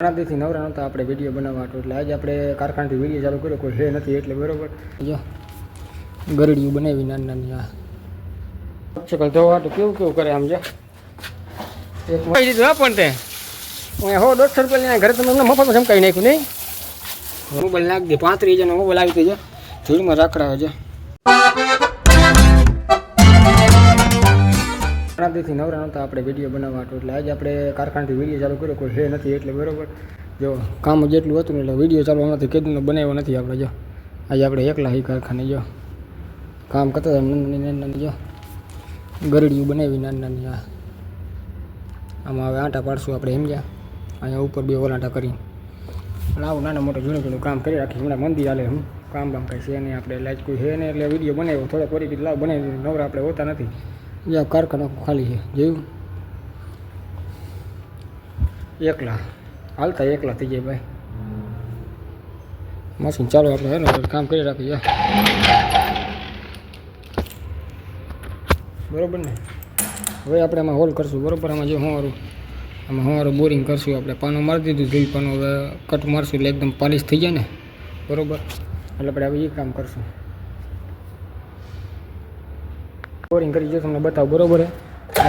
ઘણા દિવસથી નવરા નહોતા આપણે વીડિયો બનાવવા હતો. એટલે આજે આપણે કારખાનાથી વીડિયો ચાલુ કર્યો કોઈ હે નથી એટલે બરોબર. જો ગરડીયું બનાવી નાની નાની આ. ચકલ ધોવા તો કેવું કેવું કરે આમ જો. એક કહી દીધું હા પણ તે? હો દોઢસો રૂપિયા ઘરે તમે એમને મફતમાં ચમકાવી નાખ્યું નહીં? મોબાઈલ નાખી દે પાંત્રીસ હજારનો મોબાઈલ આવી દેજો ધૂળમાં રાખડાવે છે. ઘણા નવરા નહોતા, આપણે વીડિયો બનાવવા હતો. એટલે આજે આપણે કારખાનાથી વીડિયો ચાલુ કર્યો. કોઈ હે નથી એટલે બરોબર. જો કામ જેટલું હતું એટલે વીડિયો ચાલુ નથી કીધું બનાવ્યો નથી આપણે, જો. આજે આપણે એકલા હી કારખાને, જો. કામ કરતા હતા નાની નાની જો. ગરડીયું બનાવી નાની નાની, આ. આમાં હવે આંટા પાડશું આપણે એમ ગયા. અહીંયા ઉપર બે ઓલાંટા કરી અને આવું નાના મોટું જૂનું જૂનું કામ કરી રાખી હમણાં મંદિર હાલે હું કામ બામ કાંઈ છે નહીં આપણે. લાઈટ કોઈ છે નહીં એટલે વીડિયો બનાવ્યો. વળી કીધું, લાવ બનાવી નવરા આપણે હોતા નથી. જ્યાં કારખાના ખાલી છે. જોયું? એકલા. હાલતા એકલા થઈ જાય ભાઈ. મશીન ચાલો આપણે, હે ને? કામ કરી રાખીએ. બરોબર ને? હવે આપણે આમાં હોલ કરશું, બરોબર? આમાં જો હોવારું, આમાં હોવારું બોરિંગ કરશું આપણે. પાનું મારી દીધું જોઈ પાનું. હવે કટ મારશું એટલે એકદમ પાલિશ થઈ જાય ને? બરોબર? એટલે આપણે હવે એ કામ કરશું. બોરિંગ કરી જો તમને બતાવો બરોબર હે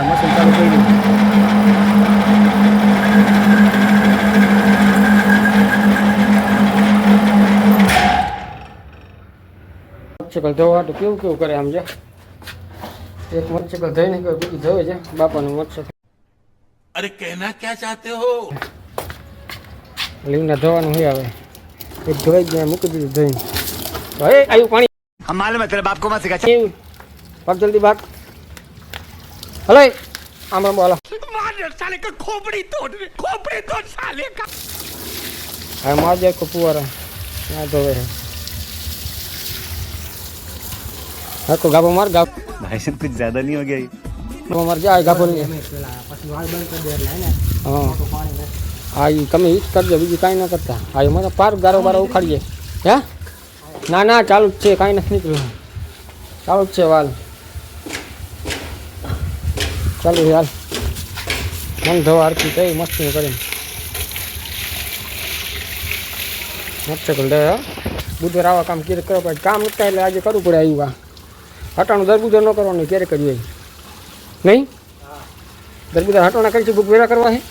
મશીન ચાલુ કરી મચ્છકલ ધોવા તો કેવું કેવું કરે આમ જે? એક મચ્છકલ ધોઈને બીજી ધોવે છે. બાપાનું મચ્છકલ અરે કહેના ક્યાં ચાહતે હો? લીવના ધોવાનું હોય આવે એક ધોઈ ગયા મૂકી દીધું ધોઈને. હવે આવ્યું પાણી. હમાલ મતલબ આપકો મત સિખા को मत सिखा આવ્યું ભાગ જલ્દી ભાગ હલે આમ આમ બોલો साले का खोपड़ी तोड़ खोपड़ी तोड़ साले का હવે માર જાય કપુવારા ના ધોવે છે હરકો ગાભો માર ગાભો भाई साहब कुछ ज्यादा नहीं हो गया ये? માર જાય ગાભો નહીં હા હા ઈ તમે ઈ જ કરજો બીજું કાંઈ ન કરતા હા ઈ મને પાર ગારો બારો ઉખાડીએ હે ના ના ચાલુ જ છે કાંઈ નથી નીકળ્યું ચાલુ જ છે વાલ ચાલુ છે હાલ. મન ધોવા આરતી થઈ મસ્તી કરીને. મસ્ત કરી બુધવાર આવા કામ ક્યારે કરવા પડે. કામ નથી એટલે આજે કરવું પડે આવ્યું આ. હટાણું દરબુદર ન કરવાનું ક્યારે કર્યું એ નહીં? દરબુદર હટાણા કરી છે બુક વેરા કરવા છે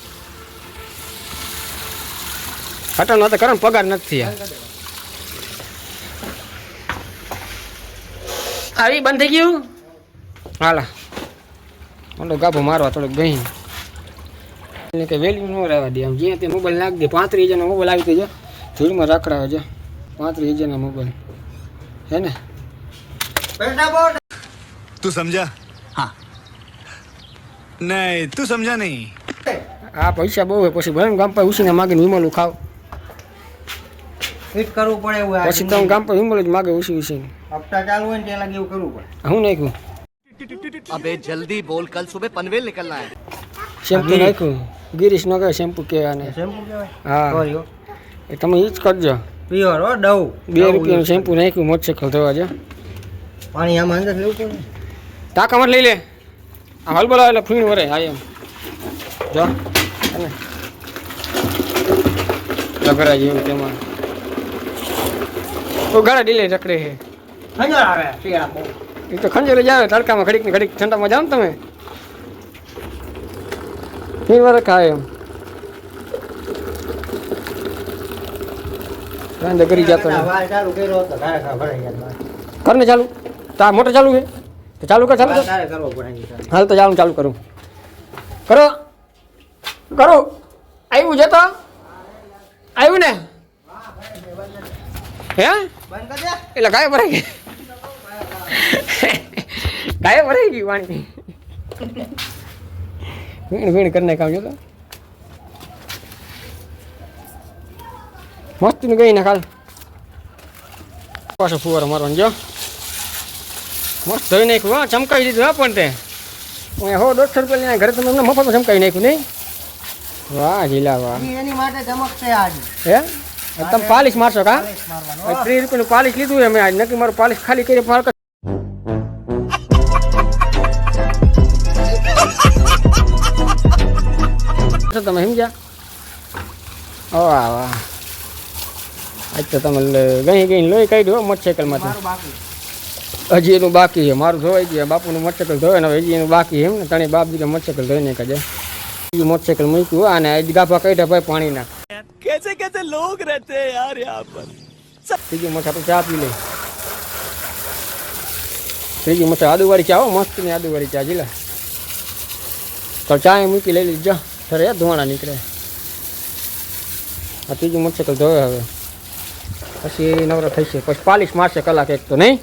હટાણું હતા કરો પગાર નથી આવી બંધ થઈ ગયું? હાલા. મોટો ગાભો મારવા થોડોક ગઈ એટલે કે વેલ્યુ ન રહેવા દે આમ. જ્યાં ત્યાં મોબાઈલ નાખી દે. પાંત્રીસ હજારનો મોબાઈલ આવી દેજો ધૂળમાં રાખડાવે છે પાંત્રીસ હજારના મોબાઈલ હે ને? તું સમજા? હા. નહીં તું સમજા નહીં. આ પૈસા બહુ હોય પછી ભાઈ ગામ પર ઉછીને માગે વિમલું ખાવ. ફિટ કરવું પડે એવું પછી તમે ગામ પર વિમલ જ માગે ઉછી ઉછીને હપ્તા ચાલુ હોય ને ત્યાં લાગે એવું કરવું પડે. હું નાખ્યું? अबे जल्दी बोल कल सुबह पनवेल निकलना है શેમ્પુ નાખ્યું ગિરીશ ન કહે શેમ્પુ કહેવાય ને શેમ્પુ કહેવાય હા સોરી હો એ તમે એ જ કરજો પ્યોર હો ડવ બે રૂપિયાનું શેમ્પુ નાખ્યું મોટરસાઇકલ ધોવા છે પાણી આમાં અંદર લેવું પડે ટાંકામાં જ લઈ લે આ હલ બોલાવે એટલે ફીણ વરે હા એમ જો અને લગરા જેવું તેમાં તો ગાડા ડીલે રખડે છે ખંજર આવે શિયાળા બહુ એ તો ખંજરે જાવે તડકામાં ઘડીક ને ઘડીક ઠંડામાં જાઓ ને તમે. ફીણ વર ખાય એમ. રાંધે કરી જતો આ ચાલુ તા મોટર ચાલુ છે? તો ચાલુ કર ચાલુ. હાલ તો ચાલુ ચાલુ કરું. કરો. કરો. આવ્યું છે તો? આવ્યું ને? હે? એટલે ગાય ભરાઈ ગાય ભરાઈ ગઈ પાણી વીણ વીણ કરીને કામ જો તો મસ્તનું ગઈ ને કાલ પાછો ફુવારો મારવાનો જો. મસ્ત ધોઈ નાખ્યું હા ચમકાવી દીધું હા પણ તે. હું દોઢસો રૂપિયા ઘરે તમે એમને મફતમાં ચમકાવી નાખ્યું નહીં? વાહ જીલા વાહ. એની- માટે ચમકશે આજ. હે? તમે પાલિશ મારશો કા? ત્રીસ રૂપિયાનું પાલિશ લીધું એમ આજ. નક્કી મારું પાલિશ ખાલી કરી માર તમે સમજ્યા? ઓ વાહ. આજ તો તમે ગઈ ગઈ લોહી કાઢ્યું મોટરસાઇકલમાંથી હજી એનું બાકી છે. મારું ધોવાઈ ગયા. બાપુનું મોટરસાઇકલ ધોવે ને હજી એનું બાકી એમ ને. તણી બાપ કે મોટરસાઇકલ ધોઈને કાજે બીજું મોટરસાઇકલ મૂક્યું અને આજ ગાફા કાઢ્યા ભાઈ પાણીના કેસે કેસે લોગ રહેતે યાર યહાં પર. ત્રીજું મોટા આપણે ચા પી લઈ ત્રીજી મોટા આદુવાળી ચા હો મસ્તની આદુવાળી ચા તો ચા મૂકી લઈ લીધી અરે ધુવાણા નીકળે આ ત્રીજી મોટરસાઇકલ ધોવે હવે પછી નવરા થઈ છે પછી પાલિશ મારશે કલાક એક તો નહીં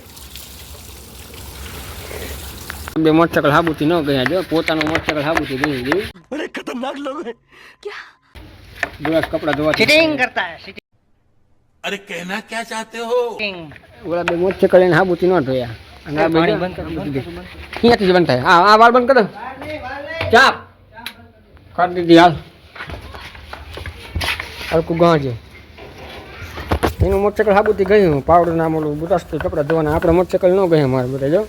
બે મોટરસાઇકલ હાબુથી ન ગયા જો પોતાનું મોટરસાઇકલ હાબુથી ગઈ ગઈ અરે ખતરનાક લોગ હે ક્યા કપડા ધોવા સિટિંગ કરતા હે અરે કહેના ક્યા ચાહતે હો ઓલા બે મોટરસાઇકલ એને હાબુથી ન ધોયા અને આ બંધ કરી અહીંયાથી જ બંધ થાય હા આ વાળ બંધ કરો ચાપ કરી દીધી હાલ. હલકું ગાંજે. એનું મોટરસાઇકલ હાબુથી ગયું પાવડર નામ ઓલું બુટાસથી કપડાં ધોવાના આપણે મોટરસાઇકલ ન ગયા મારે બધા જો.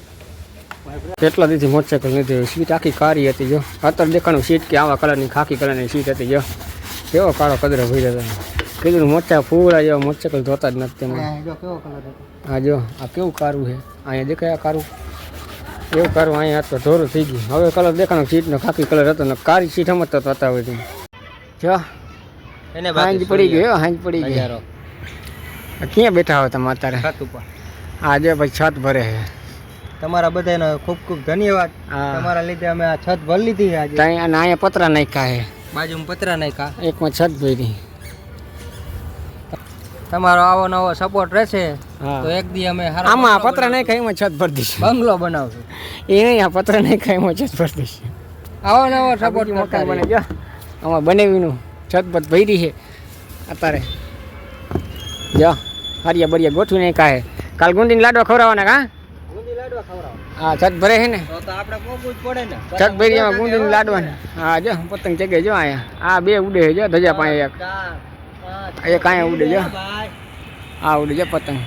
કેટલા દીધી મોટરસાઇકલ નથી સીટ આખી કાળી હતી જો. અત્યારે દેખાણું સીટ કે આવા કલરની ખાકી કલરની સીટ હતી જો. કેવો કાળો કદરો ભરી હતો. કીધું મોટા ફૂવડા જેવા મોટરસાઇકલ ધોતા જ નથી હા જો આ કેવું કારું છે? અહીંયા દેખાય આ કારું? એવું કારું અહીંયા તો ઢોરું થઈ ગયું. હવે કલર દેખાણો સીટનો ખાકી કલર હતો ને કાળી સીટ સમજતો તો હતા હોય જો એને હાંજ પડી ગયો હાંજ પડી ગયો ક્યાં બેઠા હો તમે અત્યારે? છત ઉપર. આજે ભાઈ છત ભરે છે. તમારા બધાનો ખૂબ ખૂબ ધન્યવાદ. તમારા લીધે અમે આ છત ભરી લીધી આજે. અને અહીંયા પતરા નાખ્યા છે. બાજુમાં પતરા નાખ્યા. એકમાં છત ભરી. તમારો આવો નવો સપોર્ટ રહેશે તો એક દી અમે આમાં આ પત્ર નહીં એમાં છત ભરી દઈશું. બંગલો બનાવશું. એ નહીં આ પત્ર નહીં એમાં છત ભરી દઈશું. આવો નવો સપોર્ટ મોટા મકાન બને જો આમાં બનાવીનું છત પત ભરી છે. અત્યારે. જો હરિયા બરિયા નહીં કાંઈ કાલ ગુંદીને લાડવા ખવડાવવાના કા. હા છત ભરે છે ને. છત ભરી ગુંદીને લાડવાના. હા જો પતંગ ચગે જો અહીંયા. આ બે ઉડે છે જો ધજા પાસે એક. ચાર, કાંઈ ઉડે ભાઈ. આ ઉડે જો પતંગ.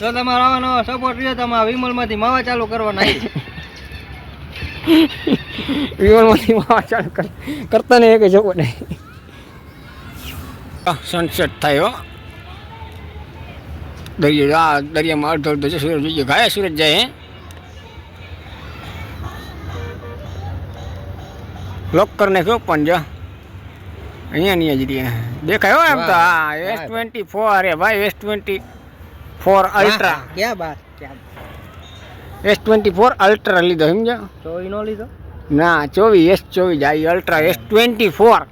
જો તમારો આવવાનો સપોર્ટ રહ્યો તમારા વિમલમાંથી માવા ચાલુ કરવાના વિમાનમાંથી માવા ચાલુ કરતા નહીં એક જોવો નહીં. સનસેટ થાય હો. દરિયો આ દરિયામાં અડધો અડધો છે સૂરજ જોઈએ ગાય સૂરજ જાય હે? લોક કરી નાખ્યો પણ જો. અહીંયા નહીં જ રહ્યા દેખાય એમ તો. હા એસ ટ્વેન્ટી ફોર એ ભાઈ એસ ટ્વેન્ટી ફોર અલ્ટ્રા ક્યાં બાત ક્યાં એસ ટ્વેન્ટી ફોર અલ્ટ્રા લીધો સમજો ચોવીસ નો લીધો? ના ચોવીસ એસ ચોવીસ જાય ultra S twenty four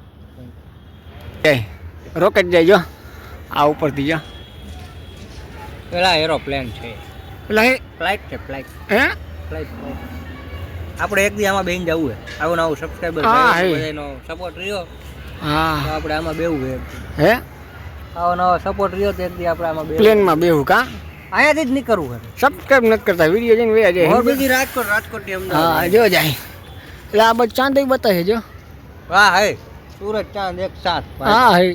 rocket જાય જો. આ ઉપરથી જો. પેલા એરોપ્લેન છે. પેલા હે ફ્લાઇટ છે ફ્લાઇટ હે? ફ્લાઇટ આપણે એક દી આમાં બેન જવું છે. આવું નવું સબસ્ક્રાઈબર હા, સપોર્ટ રહ્યો. હા. આપણે આમાં બેવું હે હે? આવો નવો સપોર્ટ રહ્યો તો એક દી આપણે આમાં બેવું પ્લેનમાં બેવું કા? અહીંયાથી જ નીકળવું છે સબસ્ક્રાઈબ નથી કરતા વીડિયો જઈને વેયા જાય બીજી રાજકોટ રાજકોટથી હા જો જાય. એટલે આ બધું ચાંદ બતાવે જો. વાહ હે. સુરત ચાંદ એક સાથ હા હે.